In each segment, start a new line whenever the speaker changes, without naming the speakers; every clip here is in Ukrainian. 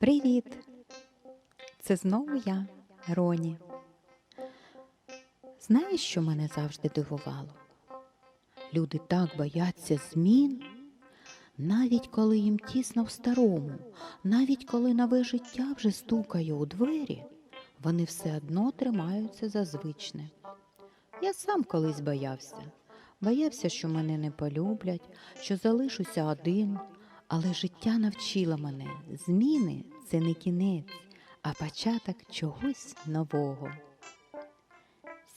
Привіт! Це знову я, Роні. Знаєш, що мене завжди дивувало? Люди так бояться змін, навіть коли їм тісно в старому, навіть коли нове життя вже стукає у двері, вони все одно тримаються за звичне. Я сам колись боявся. Боявся, що мене не полюблять, що залишуся один, але життя навчило мене, зміни це не кінець, а початок чогось нового.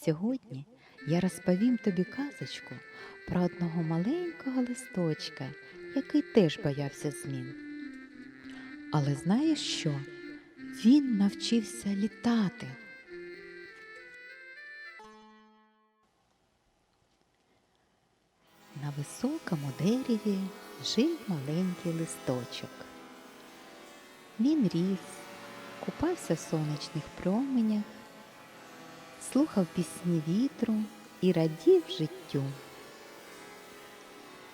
Сьогодні я розповім тобі казочку про одного маленького листочка, який теж боявся змін. Але знаєш що? Він навчився літати. На високому дереві жив маленький листочок. Він ріс, купався в сонячних променях, слухав пісні вітру і радів життю.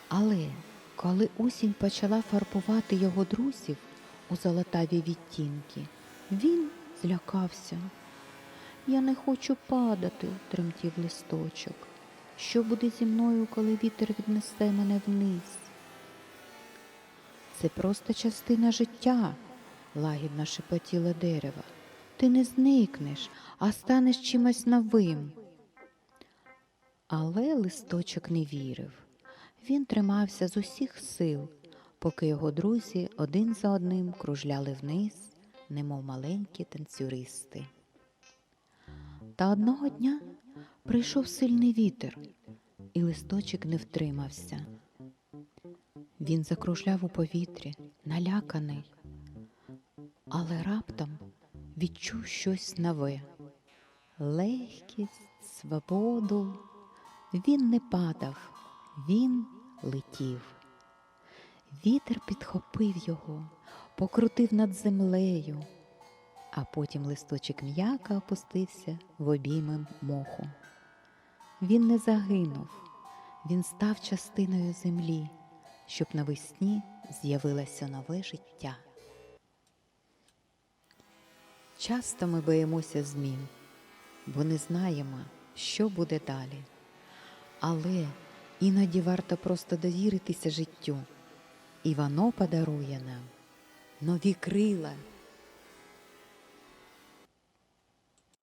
Але коли осінь почала фарбувати його друзів у золотаві відтінки, він злякався. Я не хочу падати, тремтів листочок. Що буде зі мною, коли вітер віднесе мене вниз? Це просто частина життя, лагідно шепотіло дерево. Ти не зникнеш, а станеш чимось новим. Але листочок не вірив. Він тримався з усіх сил, поки його друзі один за одним кружляли вниз, немов маленькі танцюристи. Та одного дня прийшов сильний вітер, і листочок не втримався. Він закружляв у повітрі, наляканий, але раптом відчув щось нове легкість, свободу. Він не падав, він летів. Вітер підхопив його, покрутив над землею, а потім листочок м'яко опустився в обійми моху. Він не загинув, він став частиною землі, щоб навесні з'явилося нове життя. Часто ми боїмося змін, бо не знаємо, що буде далі. Але іноді варто просто довіритися життю, і воно подарує нам нові крила